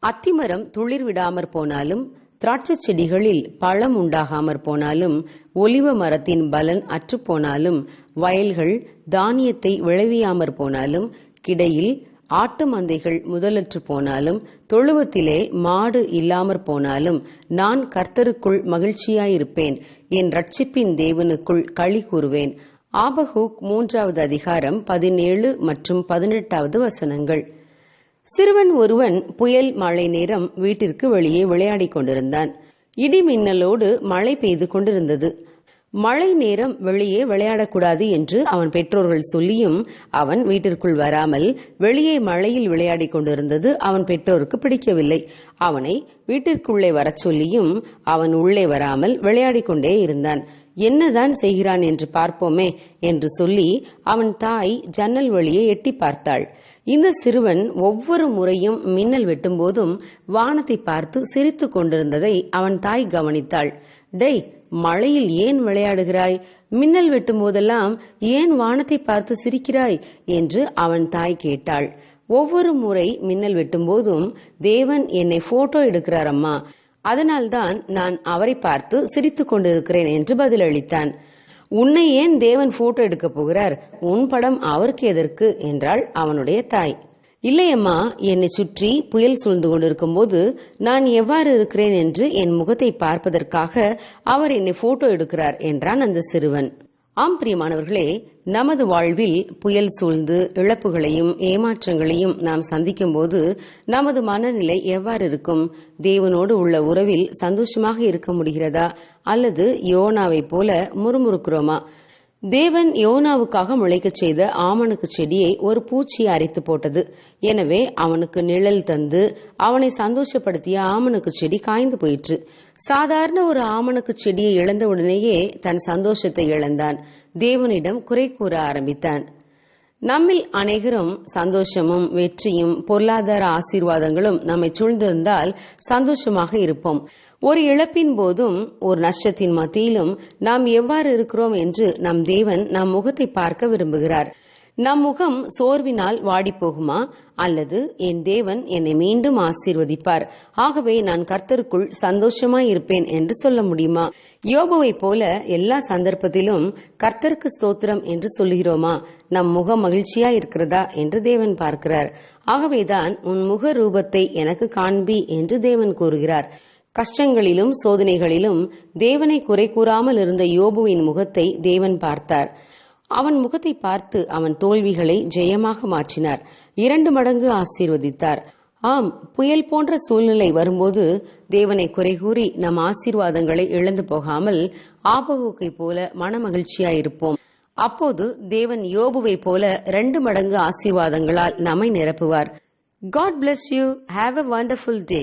அத்திமரம் துளிர் விடாமற் போனாலும் திராட்சைச் செடிகளில் பழம் உண்டாகாமற் போனாலும் ஒலிவ மரத்தின் பலன் அற்றுப்போனாலும் வயல்கள் தானியத்தை விளைவியாமற் போனாலும் கிடையில் ஆட்டு மந்தைகள் முதலற்று போனாலும் தொழுவத்திலே மாடு இல்லாமற் போனாலும் நான் கர்த்தருக்குள் மகிழ்ச்சியாயிருப்பேன் என் ரட்சிப்பின் தேவனுக்குள் களி கூறுவேன். ஆபஹூக் மூன்றாவது அதிகாரம் பதினேழு மற்றும் பதினெட்டாவது வசனங்கள். சிறுவன் ஒருவன் புயல் மழை நேரம் வீட்டிற்கு வெளியே விளையாடிக் கொண்டிருந்தான். இடி மின்னலோடு மழை பெய்து கொண்டிருந்தது. மழை நேரம் வெளியே விளையாடக்கூடாது என்று அவன் பெற்றோர்கள் சொல்லியும் அவன் வீட்டிற்குள் வராமல் வெளியே மழையில் விளையாடிக் கொண்டிருந்தது அவன் பெற்றோருக்கு பிடிக்கவில்லை. அவனை வீட்டிற்குள்ளே வரச் சொல்லியும் அவன் உள்ளே வராமல் விளையாடிக் கொண்டே இருந்தான். என்னதான் செய்கிறான் என்று பார்ப்போமே என்று சொல்லி அவன் தாய் ஜன்னல் வழியை எட்டி பார்த்தாள். இந்த சிறுவன் ஒவ்வொரு முறையும் மின்னல் வெட்டும்போதும் வானத்தை பார்த்து சிரித்து கொண்டிருந்ததை அவன் தாய் கவனித்தாள். டேய் மழையில் ஏன் விளையாடுகிறாய்? மின்னல் வெட்டும் போதெல்லாம் ஏன் வானத்தை பார்த்து சிரிக்கிறாய்? என்று அவன் தாய் கேட்டாள். ஒவ்வொரு முறை மின்னல் வெட்டும் போதும் தேவன் என்னை போட்டோ எடுக்கிறார் அம்மா. அதனால்தான் நான் அவரை பார்த்து சிரித்துக் கொண்டிருக்கிறேன் என்று பதிலளித்தான். உன்னை ஏன் தேவன் போட்டோ எடுக்க போகிறார்? உன் படம் அவருக்கு எதற்கு? என்றாள் அவனுடைய தாய். இல்லையம்மா என்னை சுற்றி புயல் சூழ்ந்து கொண்டிருக்கும் போது நான் எவ்வாறு இருக்கிறேன் என்று என் முகத்தை பார்ப்பதற்காக அவர் என்னை போட்டோ எடுக்கிறார் என்றான் அந்த சிறுவன். ஆம் பிரியமானவர்களே நமது வாழ்வில் புயல் சூழ்ந்து இழப்புகளையும் ஏமாற்றங்களையும் நாம் சந்திக்கும் போது நமது மனநிலை எவ்வாறு இருக்கும்? தேவனோடு உள்ள உறவில் சந்தோஷமாக இருக்க முடிகிறதா? அல்லது யோனாவைப் போல முறுமுறுக்கிறோமா? தேவன் யோனாவுக்காக முளைக்கச் செய்த ஆமணக்கு செடியை ஒரு பூச்சி அரைத்து போட்டது. எனவே அவனுக்கு நிழல் தந்து அவனை சந்தோஷப்படுத்திய ஆமணக்கு செடி காய்ந்து போயிற்று. சாதாரண ஒரு ஆமணக்கு செடியை இழந்தவுடனேயே தன் சந்தோஷத்தை இழந்தான். தேவனிடம் குறை கூற ஆரம்பித்தான். நம்மில் அனைவரும் சந்தோஷமும் வெற்றியும் பொருளாதார ஆசீர்வாதங்களும் நம்மை சூழ்ந்திருந்தால் சந்தோஷமாக இருப்போம். ஒரு இழப்பின் போதும் ஒரு நஷ்டத்தின் மத்தியிலும் நாம் எவ்வாறு இருக்கிறோம் என்று நம் தேவன் நம் முகத்தை பார்க்க விரும்புகிறார். நம் முகம் சோர்வினால் வாடிப்போகுமா? அல்லது என் தேவன் என்னை மீண்டும் ஆசீர்வதிப்பார். ஆகவே நான் கர்த்தருக்குள் சந்தோஷமாய் இருப்பேன் என்று சொல்ல முடியுமா? யோபுவை போல எல்லா சந்தர்ப்பத்திலும் கர்த்தருக்கு ஸ்தோத்திரம் என்று சொல்லுகிறோமா? நம் முகம் மகிழ்ச்சியா இருக்கிறதா என்று தேவன் பார்க்கிறார். ஆகவேதான் உன் முக ரூபத்தை எனக்கு காண்பி என்று தேவன் கூறுகிறார். கஷ்டங்களிலும் சோதனைகளிலும் தேவனை குறை கூறாமல் இருந்த யோபுவின் முகத்தை தேவன் பார்த்தார். அவன் முகத்தை பார்த்து அவன் தோல்விகளை ஜெயமாக மாற்றினார். இரண்டு மடங்கு ஆசீர்வதித்தார். ஆம் புயல் போன்ற சூழ்நிலை வரும்போது தேவனை குறை கூறி நம் ஆசீர்வாதங்களை இழந்து போகாமல் ஆபகுக்கை போல மனமகிழ்ச்சியாயிருப்போம். அப்போது தேவன் யோபுவை போல ரெண்டு மடங்கு ஆசீர்வாதங்களால் நம்மை நிரப்புவார். God bless you have a wonderful day